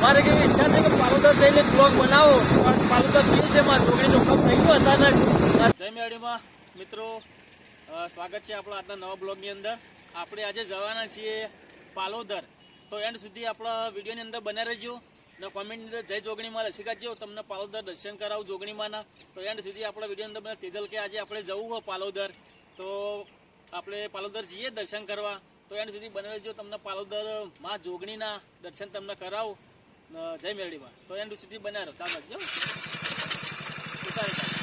અમારે કેવી ઈચ્છા છે કે પાલુદર જઈને બ્લોગ બનાવો? પણ પાલુદર જઈએ છે માં જોગણીનું કામ થઈ ગયું અચાનક. જય મેળીમાં મિત્રો. સ્વાગત છે આપણા આજના નવા બ્લોગની અંદર. આપણે આજે જવાના છીએ પાલોદર. તો એન્ડ સુધી આપણા વિડીયોની અંદર બને રહેજો. ને કોમેન્ટની અંદર જય જોગણીમાં કાઢજો. તમને પાલોદર દર્શન કરાવું જોગણીમાંના. તો એન્ડ સુધી આપણા વીડિયો અંદર તેજલ કે આજે આપણે જવું હોય પાલોદર, તો આપણે પાલોદર જઈએ દર્શન કરવા. તો એન્ડ સુધી બને રહેજો. તમને પાલોદરમાં જોગણીના દર્શન તમને કરાવું. જય મેરડીમાં. તો એન્ડ સુધી બનાવ્યો ચાલો જો ઉતારી કાઢો.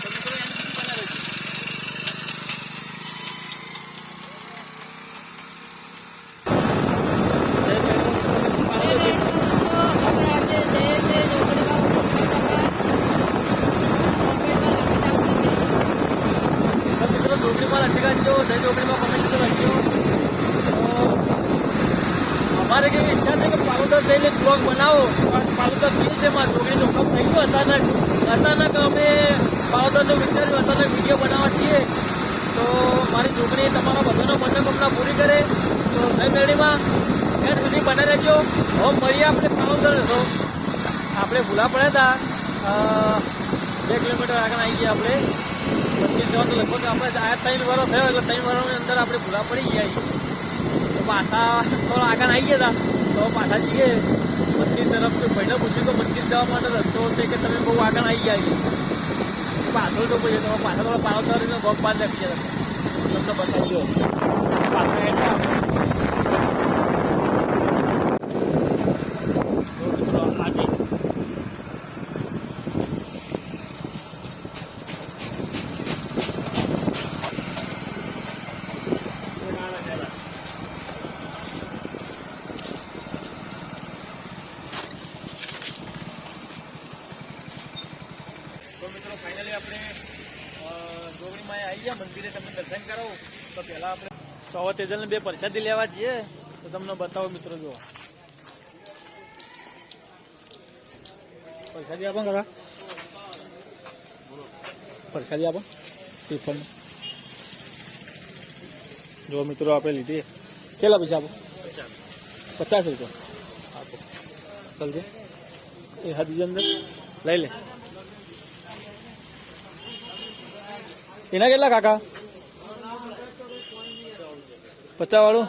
તો મિત્રો એન્ડ સુધી બને રહેજો જય મેરડી. પાલોદર જઈએ. તો મિત્રો જોગણીમાં લખી કાઢજો જય જોગણીમાં કોમેન્ટ કરી લખજો તો અમારે કેવી ઈચ્છા છે કે પાલુદર થઈને બ્લોગ બનાવો? પણ પાલુદર થઈ છે માં જોગણીનું કામ થઈ ગયું, અચાનક અચાનક અમે પાલોદરનું વિચાર્યું, અચાનક વીડિયો બનાવવા છીએ. તો મારી જોગણી તમારા બધાનો મનોકામના પૂરી કરે. તો જય મેળીમાં એન્ડ સુધી બને રહેજો. હવે મળીએ આપણે પાલુદર તો આપણે ભૂલા પડ્યા હતા. બે કિલોમીટર આગળ આવી ગયા આપણે. પચીસ જવાનું લગભગ આપણે આ ત્રણ વર્ષ થયો, એટલે ત્રણ વર્ષની અંદર આપણે ભૂલા પડી ગયા પાછા થોડા આગળ આવી ગયા હતા તો પાછા જઈએ. મંદિર તરફ ભાઈને પૂછ્યું તો મંદિર જવા માટે રસ્તો છે કે તમે બહુ આગળ આવી ગયા છીએ પાછળ તો પછી તમે પાછા થોડા પાવતરીનો ભોગ બાદ રાખી ગયા તમને બતાવી દો પાછા ફાઇનલી આપણે ગોવણીમાં આવી ગયા, મંદિરે તમને દર્શન કરાવું. તો પહેલા આપણે સવા તેજલને બે પ્રસાદી લેવા જઈએ, તો તમને બતાવો મિત્રો જુઓ પ્રસાદી આપો કાકા પ્રસાદી આપો. શ્રીફળ. જો મિત્રો, આપણે લીધી. કેટલા પૈસા આપો? પચાસ. રૂપિયા. આપો. ચાલજે એ બીજા અંદર. લઈ લે. એના કેટલા કાકા? પચાસ વાળું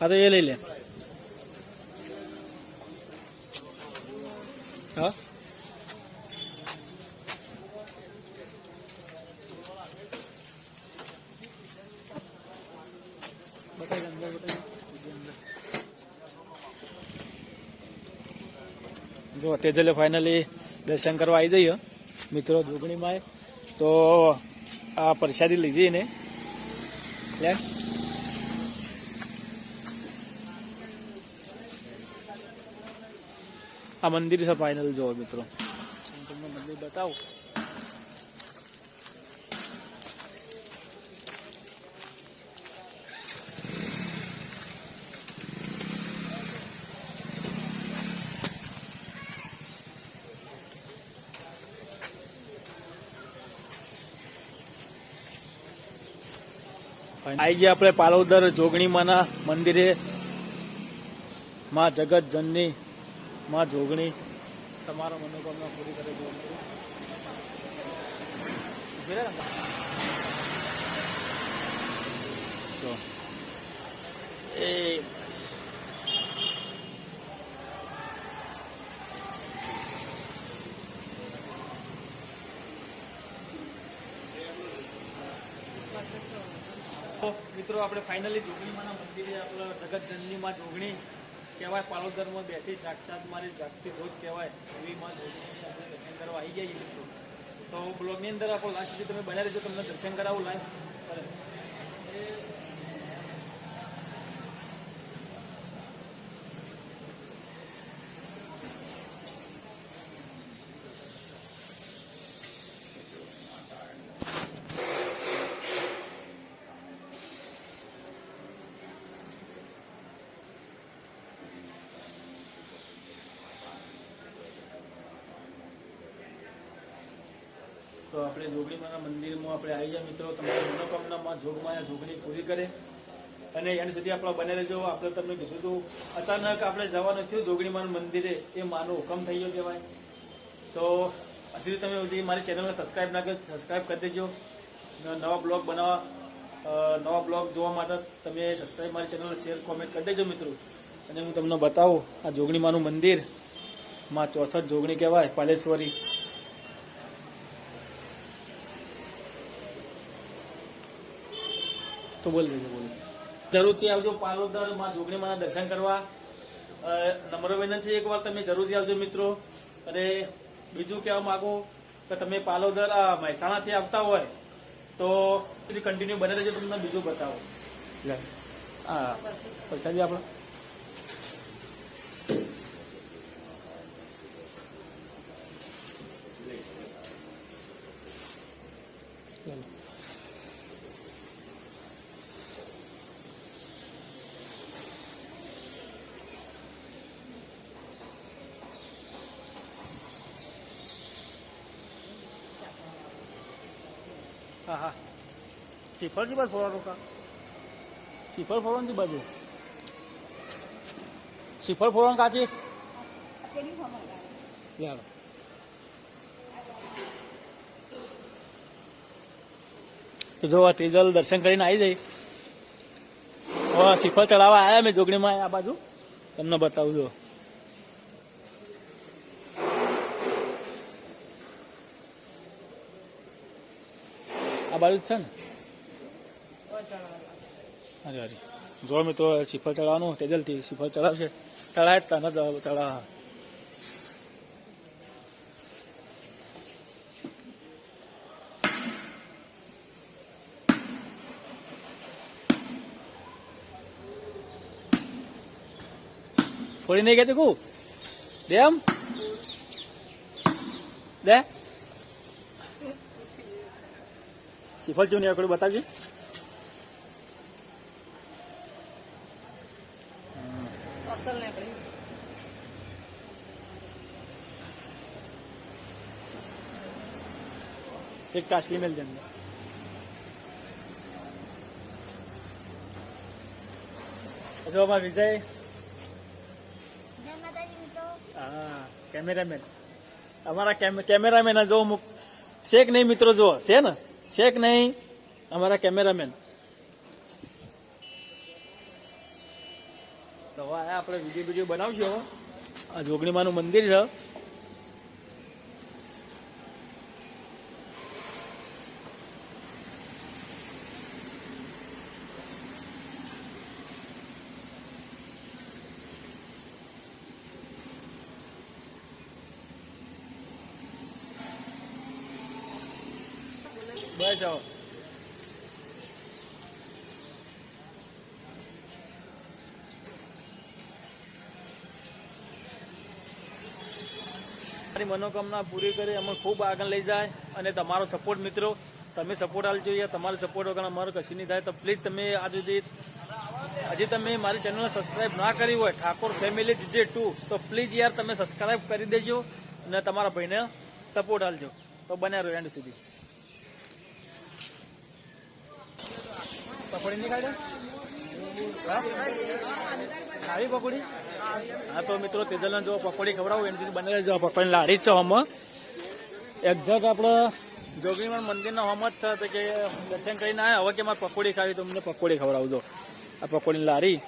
હા, તો એ લઈ લે. હા. જો, તેજલે ફાઇનલી દર્શન કરવા આવી જઈએ. મિત્રો જોગણીમાં તો આ પ્રસાદી લીધી ને લે. આ મંદિર છે ફાઇનલ જોવો મિત્રો. તમને મંદિર બતાવું. આવી ગયા આપણે પાલોદર જોગણીમાના મંદિરે માં જગત જનની માં જોગણી તમારા મનોકામના પૂરી કરે જો એ તો મિત્રો, આપણે ફાઇનલી જોગણીમાંના મંદિરે આપણે જગત જનનીમાં જોગણી કહેવાય, પાલોદરમાં બેઠી સાક્ષાત મારી જાગતી ધોધ કહેવાય, એવી માં જોગણીની આપણે દર્શન કરવા આવી ગયા મિત્રો. તો બ્લોગની અંદર આપણો લાસ્ટ સુધી તમે બન્યા રહેજો, તમને દર્શન કરાવું લાઈવ તો આપણે જોગણીમાના મંદિરમાં આપણે આવી જાય મિત્રો તમારી મનોકામનામાં જોગમાયા જોગણી પૂરી કરે. અને એની સુધી આપણે બને રહેજો આપણે તમને કીધું હતું, અચાનક આપણે જવાનું થયું જોગણીમાનું મંદિરે. એ માનો હુકમ થઈ ગયો કહેવાય. તો હજુ તમે સુધી મારી ચેનલને સબસ્ક્રાઈબ ના કરી સબસ્ક્રાઈબ કરી દેજો. નવા બ્લોગ બનાવવા નવા બ્લોગ જોવા માટે તમે સબસ્ક્રાઇબ મારી ચેનલ શેર કોમેન્ટ કરી દેજો મિત્રો. અને હું તમને બતાવું, આ જોગણીમાનું મંદિર. માં ચોસઠ જોગણી કહેવાય, પાલેશ્વરી. તો બોલ દેજો બોલો. જરૂરથી આવજો પાલોદરમાં જોગણીમાના દર્શન કરવા. નમ્ર વિનંતી છે એકવાર તમે જરૂરથી આવજો મિત્રો. અને બીજું કહેવા માંગુ કે તમે પાલોદર આ મહેસાણાથી આવતા હોય તો કન્ટિન્યુ બને રહેજો તમને બીજું બતાવો. હા પૈસા બી આપણે. હા હા શ્રીફળ છે બાજુ ફરવાનું કા શ્રીફળ ફરવાનું બાજુ શ્રીફળ ફરવાનું કાચી તો જો આ તેજલ દર્શન કરીને આવી જઈ. હવે શ્રીફળ ચડાવવા આવ્યા મેં જોગણીમાં આ બાજુ. તમને બતાવું જો. આ બાજુ જ છે ને? હારી અરે જો મિત્રો શ્રીફળ ચડાવવાનું તેજલથી શ્રીફળ ચડાવશે ચડાય જ તને ચડાવ ફોડી નહીં કહેતી કુ દે એમ દે શ્રીફળ ચૂની આકડું બતાવજે. એક કાશલી મેલ જંગ જો અમાર વિજય? હા કેમેરામેન. અમારા કેમ- કેમેરામેન જો અમુક શેક નહીં મિત્રો જો છે ને? શેક નહીં? અમારા કેમેરામેન. તો હવે આપણે વીડિયો વીડિયો બનાવશું. હવે આ જોગણીમાનું મંદિર છે. બસ જાઓ મારી મનોકામના પૂરી કરી, અમને ખૂબ આગળ લઈ જાય અને તમારો સપોર્ટ મિત્રો, તમે સપોર્ટ આલ જોઈએ, તમારો સપોર્ટ વગર અમારો કશું નહીં થાય. તો પ્લીઝ તમે આ સુધી, હજી તમે મારી ચેનલને સબસ્ક્રાઇબ ના કરી હોય, ઠાકોર ફેમિલી જીજે ટુ તો પ્લીઝ યાર તમે સબસ્ક્રાઇબ કરી દેજો અને તમારા ભાઈને સપોર્ટ આલજો તો બન્યા રહો એન્ડ સુધી. પકોડી નહીં ખાઈ ખાવી પકોડી? હા તો મિત્રો તેજલને જો પકોડી ખવડાવું એની સુધી બને જો પકોડી લાડી જ છે હમ એક્ઝેક્ટ આપણે જોગીમાં મંદિરના હમ જ છે તો કે દર્શન કરીને આવ્યા હવે કે મારે પકોડી ખાવી તો મને પકોડી ખવડાવજો. આ પકોડીની લારી.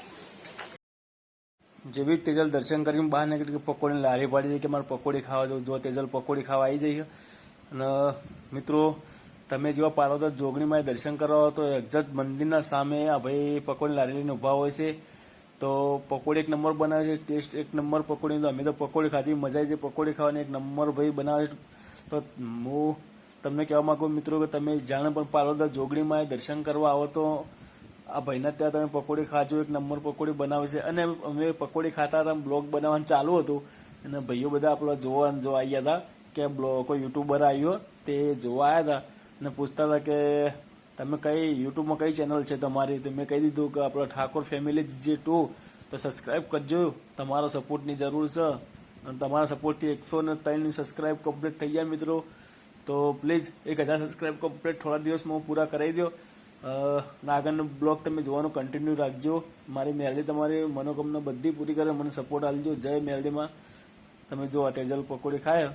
જેવી તેજલ દર્શન કરીને બહાર નીકળી કે પકોડીની લારી પાડી દે કે મારે પકોડી ખાવા જવું. જો તેજલ પકોડી ખાવા આવી જઈએ. અને મિત્રો તમે જેવા પાલોદર જોગણીમાં દર્શન કરવા તો એક્ઝેક્ટ મંદિરના સામે આ ભાઈ પકોડી લારી લઈને ઊભા હોય છે. તો પકોડી એક નંબર બનાવે છે, ટેસ્ટ એક નંબર પકોડી અમે તો પકોડી ખાધી, મજા આવી છે પકોડી ખાવાની. એક નંબર ભાઈ બનાવે છે. તો હું તમને કહેવા માગું મિત્રો કે તમે જાણે પણ પાલોદર જોગણીમાં દર્શન કરવા આવો તો આ ભાઈના ત્યાં તમે પકોડી ખાજો, એક નંબર પકોડી બનાવે છે. અને અમે પકોડી ખાતા હતા, બ્લોગ બનાવવાનું ચાલુ હતું. અને ભાઈઓ બધા આપણા જોવા જોવા આવ્યા હતા, કે બ્લોગ કોઈ યુટ્યુબર આવ્યો, તે જોવા આવ્યા હતા. અને પૂછતા હતા કે તમે કઈ યુટ્યુબમાં કઈ ચેનલ છે તમારી? તો મેં કહી દીધું કે આપણે ઠાકોર ફેમિલી જે ટુ તો સબસ્ક્રાઈબ કરજો. તમારો સપોર્ટની જરૂર છે. અને તમારા સપોર્ટથી એકસો ને ત્રણની સબસ્ક્રાઈબ કમ્પ્લીટ થઈ ગયા મિત્રો. તો પ્લીઝ એક હજાર સબસ્ક્રાઈબ કમ્પ્લીટ થોડા દિવસમાં હું પૂરા કરાવી દો ના આગળનો બ્લોગ તમે જોવાનું કન્ટિન્યુ રાખજો. મારી મેરડી તમારી મનોકામના બધી પૂરી કરે. મને સપોર્ટ આપજો. જય મેરડીમાં તમે જો તેજલ પકોડી ખાય.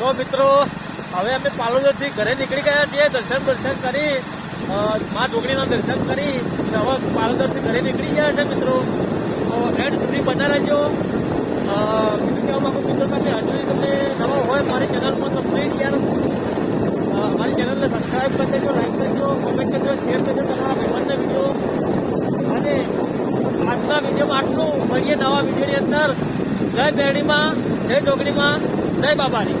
તો મિત્રો હવે અમે પાલોદરથી ઘરે નીકળી ગયા છીએ દર્શન દર્શન કરી મા જોગણીના દર્શન કરી હવે પાલોદરથી ઘરે નીકળી ગયા છે મિત્રો. તો એન્ડ સુધી બના રહેજો. કહેવા માંગુ મિત્રો તમે હજુ તમે નવા હોય મારી ચેનલમાં તો પ્લીઝ યાર અ, મારી ચેનલને સબસ્ક્રાઈબ કરી દેજો લાઈક કરજો કોમેન્ટ કરજો શેર કરજો તમારા ભાઈબંધને વીડિયો અને આજના વિડીયોમાં આટલું. મળીએ નવા વિડીયોની અંદર. જય બેડીમાં જય જોગણીમાં જય બાબાની.